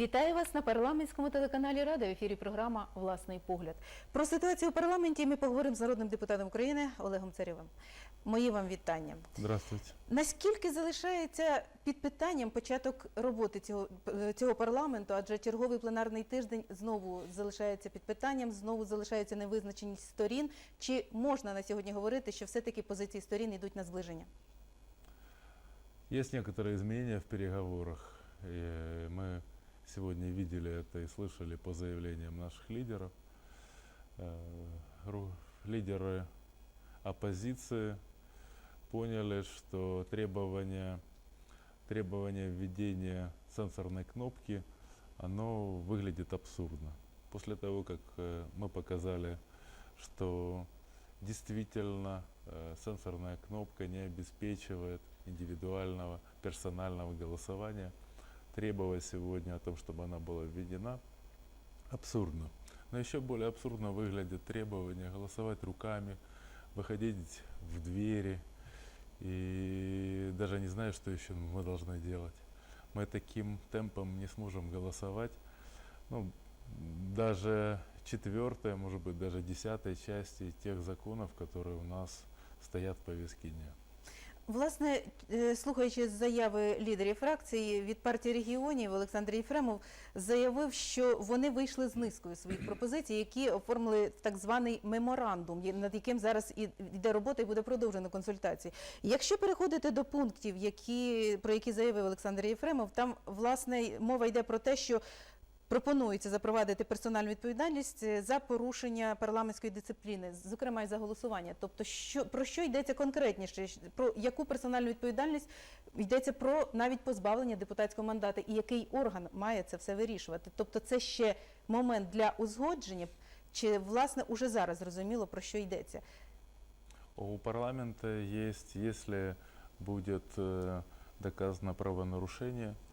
Вітаю вас на парламентському телеканалі Рада. В ефірі програма Власний погляд. Про ситуацію у парламенті ми поговоримо з народним депутатом України Олегом Царєвим. Мої вам вітання. Здравствуйте. Наскільки залишається під питанням початок роботи цього, е, цього парламенту? Адже черговий пленарний тиждень знову залишається під питанням, знову залишається невизначеність сторін. Чи можна на сьогодні говорити, що все-таки позиції сторін йдуть на зближення? Есть некоторые изменения в переговорах. И мы сегодня видели это и слышали по заявлениям наших лидеров. Э, Лидеры оппозиции поняли, что требование, требование введения сенсорной кнопки, оно выглядит абсурдно. После того, как э, мы показали, что действительно э, сенсорная кнопка не обеспечивает индивидуального персонального голосования, требовать сегодня о том, чтобы она была введена, абсурдно. Но еще более абсурдно выглядит требование голосовать руками, выходить в двери и даже не знаю, что еще мы должны делать. Мы таким темпом не сможем голосовать. Ну, даже четвертая, может быть, даже десятая части тех законов, которые у нас стоят в повестке дня. Власне, е, слухаючи заяви лідерів фракції від партії регіонів, Олександр Єфремов заявив, що вони вийшли з низкою своїх пропозицій, які оформили так званий меморандум, над яким зараз йде робота і буде продовжено консультації. Якщо переходити до пунктів, які про які заявив Олександр Єфремов, там власне мова йде про те, що Пропонується запровадити персональну відповідальність е, за порушення парламентської дисципліни, зокрема і за голосування. Тобто, що про що йдеться конкретніше? Про яку персональну відповідальність йдеться про навіть позбавлення депутатського мандата, і який орган має це все вирішувати? Тобто, це ще момент для узгодження, чи власне уже зараз зрозуміло про що йдеться? У парламента есть, если будет э, доказано правонарушение, э,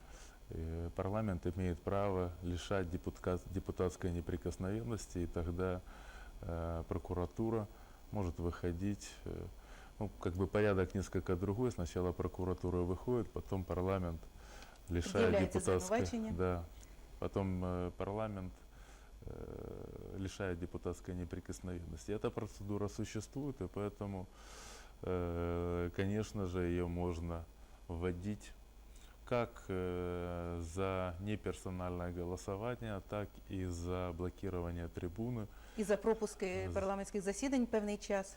парламент имеет право лишать депутатской неприкосновенности, и тогда э, прокуратура может выходить. э, ну, как бы порядок несколько другой. Сначала прокуратура выходит, потом парламент лишает депутатской. Да. Потом э, парламент э, лишает депутатской неприкосновенности. Эта процедура существует, и поэтому, э, конечно же, ее можно вводить как э, за неперсональное голосование, так и за блокирование трибуны. І за пропуски парламентських засідань певний час,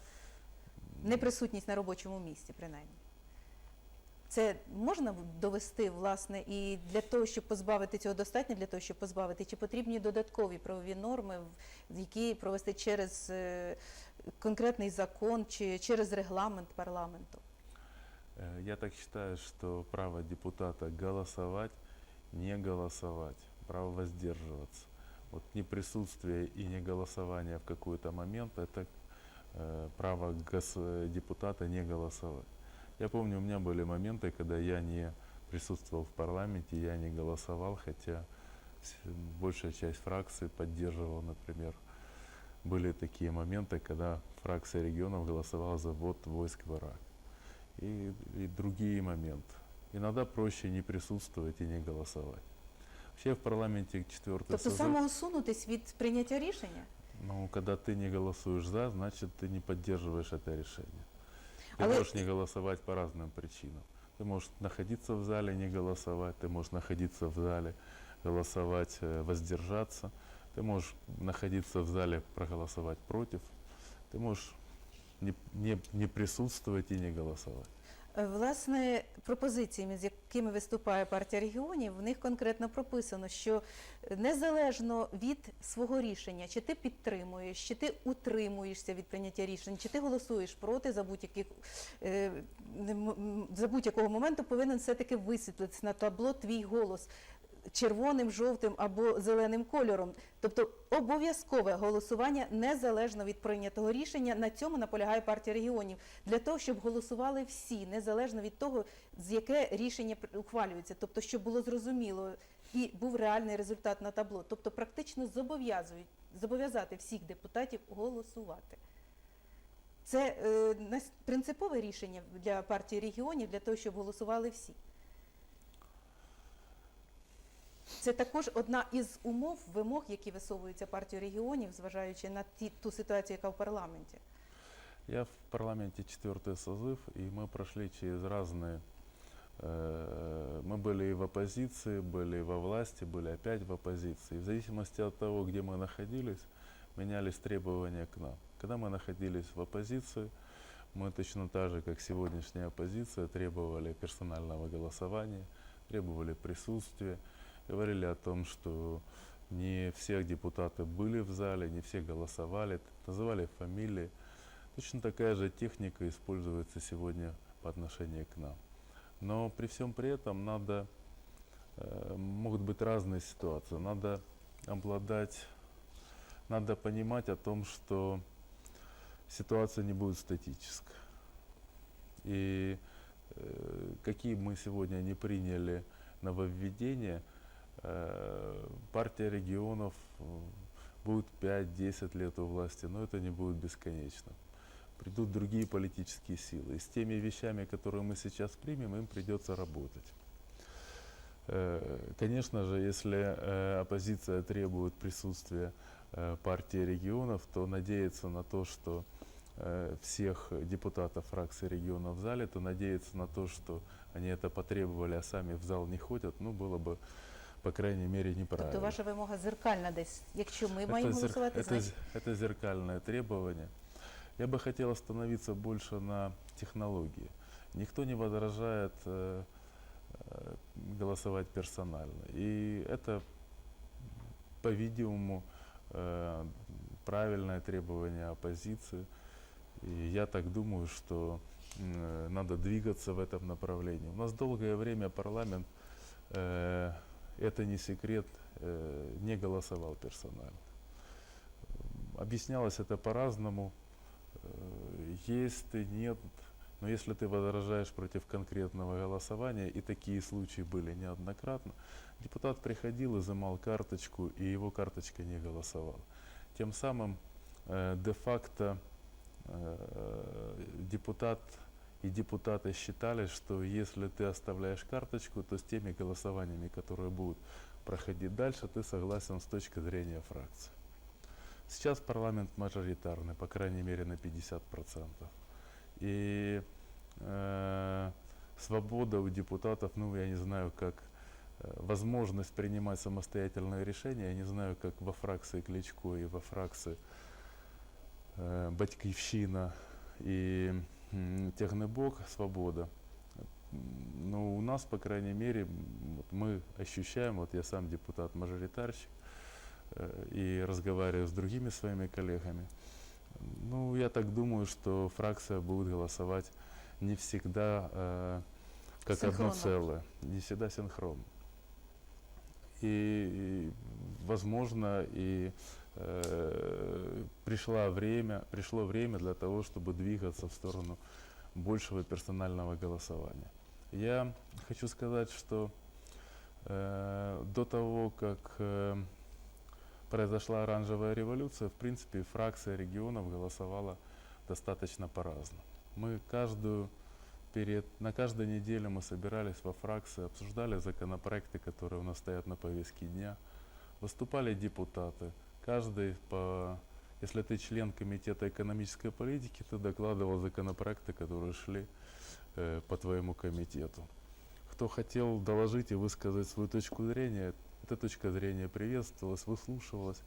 неприсутність на робочому місці, принаймні. Це можна довести, власне, і для того, щоб позбавити цього достатньо, для того, щоб позбавити, чи потрібні додаткові правові норми, які провести через е, конкретний закон чи через регламент парламенту? Э, Я так считаю, что право депутата голосовать, не голосовать, право воздерживаться. Вот неприсутствие и не голосование в какой-то момент – это э, право депутата не голосовать. Я помню, у меня были моменты, когда я не присутствовал в парламенте, я не голосовал, хотя большая часть фракции поддерживала, например. Были такие моменты, когда фракция регионов голосовала за ввод войск в Ирак и, и другие моменты. Иногда проще не присутствовать и не голосовать. Вообще в парламенте четвертый Тобто созыв, самоусунутись від прийняття рішення? ну, когда ты не голосуешь за, значит ты не поддерживаешь это решение. Ты Але- можешь не голосовать по разным причинам. Ты можешь находиться в зале, не голосовать, ты можешь находиться в зале, голосовать, э, воздержаться, ты можешь находиться в зале, проголосовать против, ты можешь не, не, не присутствовать и не голосовать. Е, Власне, пропозиціями, з якими виступає партія регіонів, в них конкретно прописано, що незалежно від свого рішення, чи ти підтримуєш, чи ти утримуєшся від прийняття рішень, чи ти голосуєш проти за будь-яких е, за будь-якого моменту, повинен все-таки висвітлитися на табло твій голос. Червоним, жовтим або зеленим кольором, тобто обов'язкове голосування незалежно від прийнятого рішення. На цьому наполягає партія регіонів для того, щоб голосували всі, незалежно від того, з яке рішення ухвалюється, тобто, щоб було зрозуміло і був реальний результат на табло. Тобто, практично зобов'язують зобов'язати всіх депутатів голосувати. Це е, принципове рішення для партії регіонів для того, щоб голосували всі. Це також одна із умов, вимог, які висовуються партією регіонів, зважаючи на ті, ту ситуацію, яка в парламенті. Я в парламенте четвертый созыв, и мы прошли через разные... э, Мы были и в оппозиции, были и во власти, были опять в оппозиции. И в зависимости от того, где мы находились, менялись требования к нам. Когда мы находились в оппозиции, мы точно так же, как сегодняшняя оппозиция, требовали персонального голосования, требовали присутствия, говорили о том, что не все депутаты были в зале, не все голосовали, называли фамилии. Точно такая же техника используется сегодня по отношению к нам. Но при всем при этом надо, э, могут быть разные ситуации. Надо обладать, надо понимать о том, что ситуация не будет статической. И э, какие мы сегодня не приняли нововведения, партия регионов э, будет 5-10 лет у власти, но это не будет бесконечно. Придут другие политические силы. И с теми вещами, которые мы сейчас примем, им придется работать. Э, Конечно же, если э, оппозиция требует присутствия э, партии регионов, то надеяться на то, что э, всех депутатов фракции регионов в зале, то надеяться на то, что они это потребовали, а сами в зал не ходят, ну, было бы, по крайней мере, неправильно. Тобто ваша вимога зеркальна десь. Якщо ми Это маємо голосувати, это, значить з- это зеркальное требование. Я бы хотел остановиться больше на технологии. Никто не возражает э, э, голосовать персонально. И это, по-видимому, э, правильное требование оппозиции. И я так думаю, что э, надо двигаться в этом направлении. У нас долгое время парламент, э, это не секрет, э, не голосовал персонально. Объяснялось это по-разному. Э, Есть и нет. Но если ты возражаешь против конкретного голосования, и такие случаи были неоднократно, депутат приходил, изымал карточку, и его карточка не голосовала. Тем самым э, де-факто э, депутат и депутаты считали, что если ты оставляешь карточку, то с теми голосованиями, которые будут проходить дальше, ты согласен с точки зрения фракции. Сейчас парламент мажоритарный, по крайней мере на 50%. И э, свобода у депутатов, ну я не знаю, как э, возможность принимать самостоятельные решения, я не знаю, как во фракции Кличко и во фракции э, Батьківщина и Технобок свобода. Но у нас, по крайней мере, вот мы ощущаем, вот я сам депутат-мажоритарщик, э, и разговариваю с другими своими коллегами. Ну, я так думаю, что фракция будет голосовать не всегда э, как одно Синхронно. целое, не всегда синхронно. И, и, возможно, и э, пришла время, пришло время для того, чтобы двигаться в сторону большего персонального голосования. Я хочу сказать, что э, до того, как э, произошла оранжевая революция, в принципе, фракция регионов голосовала достаточно по-разному. Мы каждую перед, на каждой неделе мы собирались во фракции, обсуждали законопроекты, которые у нас стоят на повестке дня, выступали депутаты, каждый по если ты член комитета экономической политики, ты докладывал законопроекты, которые шли э, по твоему комитету. Кто хотел доложить и высказать свою точку зрения, эта точка зрения приветствовалась, выслушивалась.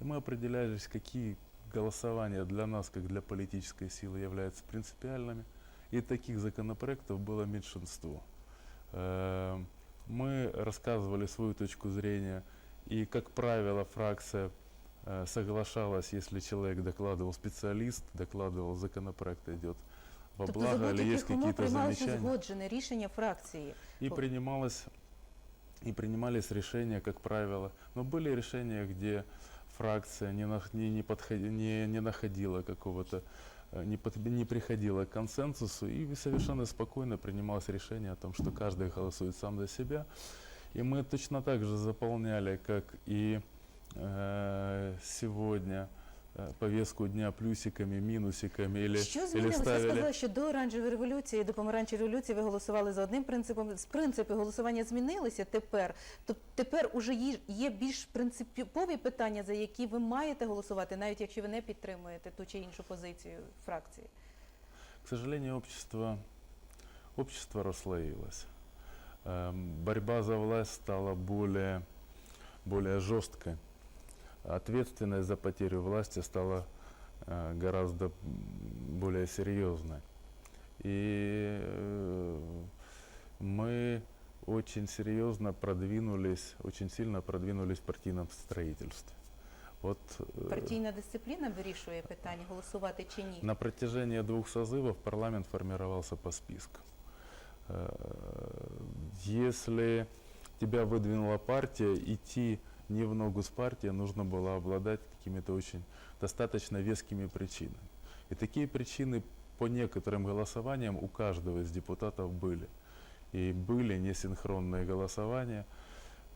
И мы определялись, какие голосования для нас, как для политической силы, являются принципиальными. И таких законопроектов было меньшинство. Э, Мы рассказывали свою точку зрения, и, как правило, фракция соглашалась, если человек докладывал специалист, докладывал законопроект идет во тобто за благо или есть будь-яких умов какие-то приймалося замечания. узгоджене рішення фракції. И О. принималось, и принимались решения, как правило. Но были решения, где фракция не, нах- не, не, подходи- не, не находила какого-то, э, не, под- не приходила к консенсусу, и совершенно спокойно принималось решение о том, что каждый голосует сам за себя. И мы точно так же заполняли, как и э, сегодня, э, повестку дня плюсиками, минусиками или, Що или змінилося? Ви ставили... сказали, що до оранжевої революції, до помаранчевої революції ви голосували за одним принципом. З принципи голосування змінилися тепер. Тобто тепер уже є- є більш принципові питання, за які ви маєте голосувати, навіть якщо ви не підтримуєте ту чи іншу позицію фракції. К сожалению, общество, общество расслоилось. Эм, Борьба за власть стала более, более жесткой. Ответственность за потерю власти стала э, гораздо м, более серьезной. И э, мы очень серьезно продвинулись, очень сильно продвинулись в партийном строительстве. Вот э, Партійна дисципліна вирішує питання голосувати чи ні. на протяжении двух созывов парламент формировался по спискам. Э, Если тебя выдвинула партия, идти не в ногу с партией нужно было обладать какими-то очень достаточно вескими причинами. И такие причины по некоторым голосованиям у каждого из депутатов были. И были несинхронные голосования,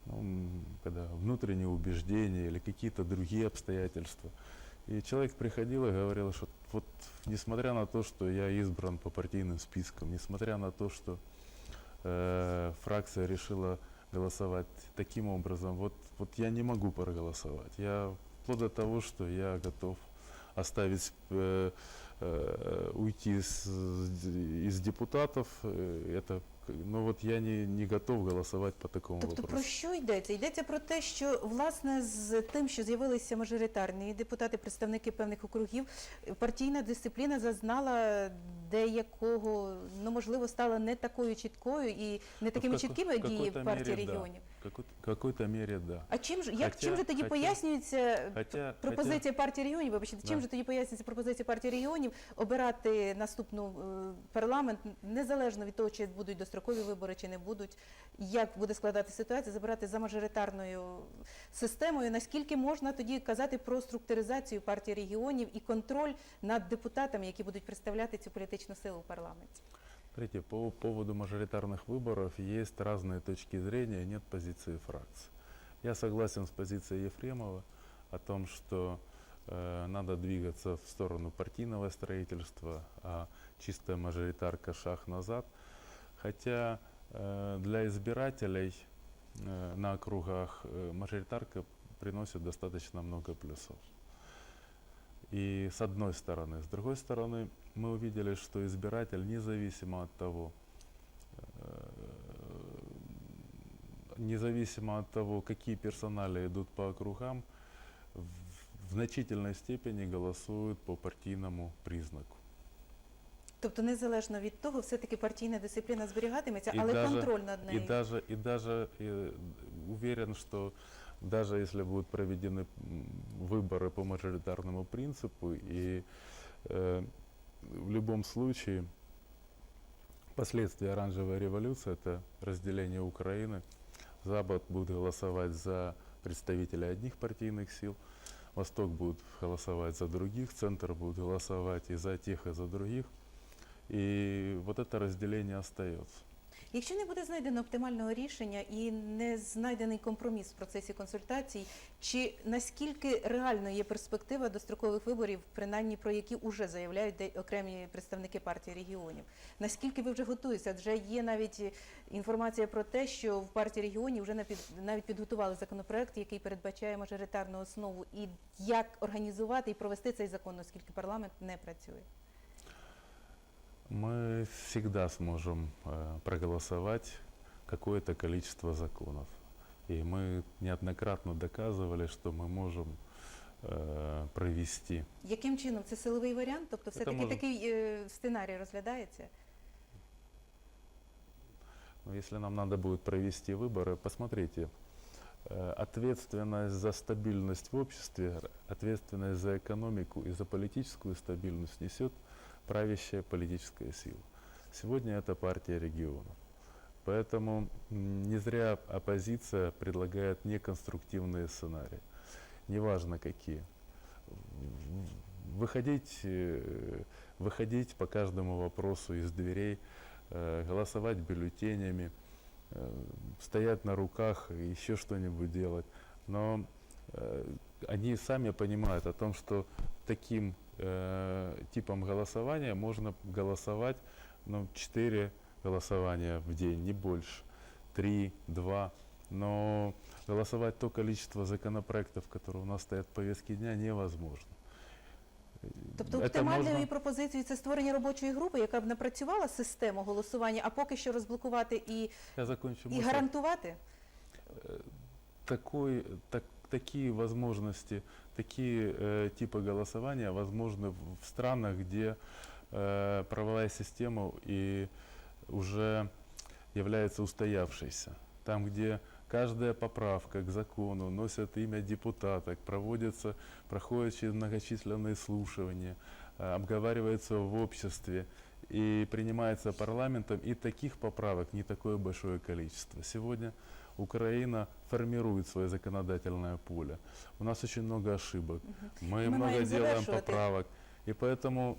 ну, когда внутренние убеждения или какие-то другие обстоятельства. И человек приходил и говорил, что вот несмотря на то, что я избран по партийным спискам, несмотря на то, что э, фракция решила голосовать таким образом, вот, вот я не могу проголосовать. Я вплоть до того, что я готов оставить, э, э, уйти с- из депутатов, э, это, к- но вот я не, не готов голосовать по такому Тобто про вопросу. що йдеться? Йдеться про те, що власне з тим, що з'явилися мажоритарні депутати, представники певних округів, партійна дисципліна зазнала деякого, ну можливо, стала не такою чіткою і не такими чіткими дії партії мере, регіонів. В какой- в какой-то мере, да. А чим ж як чим же тоді хотя- пояснюється Хотя, пропозиція партії регіонів? Вибачте, чим же тоді пояснюється пропозиція партії регіонів обирати наступну е, парламент незалежно від того, чи будуть дострокові вибори, чи не будуть, як буде складати ситуація, забирати за мажоритарною системою. Наскільки можна тоді казати про структуризацію партії регіонів і контроль над депутатами, які будуть представляти цю політичну силу в парламенті? Смотрите, по поводу мажоритарных выборов есть разные точки зрения, нет позиции фракции. Я согласен с позицией Ефремова о том, что э, надо двигаться в сторону партийного строительства, а чистая мажоритарка шаг назад. Хотя э, для избирателей э, на округах э, мажоритарка приносит достаточно много плюсов. И с одной стороны. С другой стороны, мы увидели, что избиратель, независимо от того, э, независимо от того, какие персонали идут по округам, в, в значительной степени голосуют по партийному признаку. Тобто, незалежно від того, все-таки партійна дисципліна зберігатиметься, І але даже- контроль над И нею. даже, и даже э, уверен, что даже если будут проведены выборы по мажоритарному принципу, и э, в любом случае последствия оранжевой революции это разделение Украины. Запад будет голосовать за представителей одних партийных сил, Восток будет голосовать за других, Центр будет голосовать и за тех, и за других. И вот это разделение остается. Якщо не буде знайдено оптимального рішення і не знайдений компроміс в процесі консультацій, чи наскільки реально є перспектива дострокових виборів, принаймні про які вже заявляють окремі представники партії регіонів? Наскільки ви вже готуєтеся? Адже є навіть інформація про те, що в партії регіонів вже навіть підготували законопроект, який передбачає мажоритарну основу, і як організувати і провести цей закон, оскільки парламент не працює. Мы всегда сможем э, проголосовать какое-то количество законов. И мы неоднократно доказывали, что мы можем э, провести. Яким чином це силовий варіант? Тобто, все таки може- такий е, сценарій розглядається? Но если нам надо будет провести выборы, посмотрите, э, ответственность за стабильность в обществе, р- ответственность за экономику и за политическую стабильность несет правящая политическая сила. Сегодня это партия регионов. Поэтому не зря оппозиция предлагает неконструктивные сценарии, неважно какие. Выходить, э, выходить по каждому вопросу из дверей, э, голосовать бюллетенями, э, стоять на руках, еще что-нибудь делать. Но они сами понимают о том, что таким э, типом голосования можно голосовать ну, 4 голосования в день, не больше, 3, 2. Но голосовать то количество законопроектов, которые у нас стоят в повестке дня, невозможно. Тобто Это оптимальною можно- пропозицією це створення робочої групи, яка б напрацювала систему голосування, а поки що розблокувати і, Я закончу і мысль. гарантувати. Э, такой, так, такие возможности, такие э, типы голосования возможны в, странах, где э, правовая система и уже является устоявшейся. Там, где каждая поправка к закону носит имя депутата, проводится, проходит через многочисленные слушания, э, обговаривается в обществе и принимается парламентом, и таких поправок не такое большое количество. Сегодня Украина формирует свое законодательное поле. У нас очень много ошибок. Мы, Мы много делаем поправок. И поэтому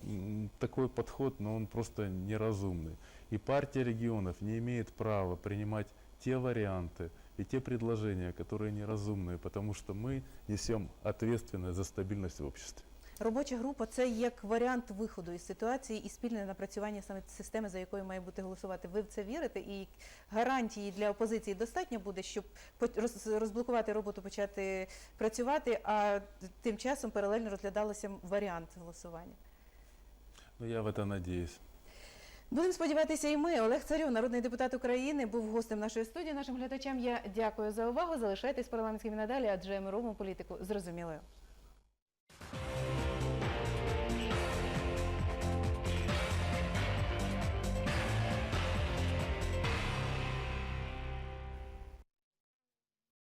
такой подход, ну, он просто неразумный. И партия регионов не имеет права принимать те варианты и те предложения, которые неразумные, потому что мы несем ответственность за стабильность в обществе. Робоча група це як варіант виходу із ситуації і спільне напрацювання саме системи, за якою має бути голосувати. Ви в це вірите? І гарантії для опозиції достатньо буде, щоб розблокувати роботу, почати працювати, а тим часом паралельно розглядалося варіант голосування. Но я в это надеюсь. Будемо сподіватися, і ми. Олег Царьов, народний депутат України, був гостем нашої студії. Нашим глядачам я дякую за увагу. Залишайтесь парламентськими надалі, адже ми робимо політику зрозумілою.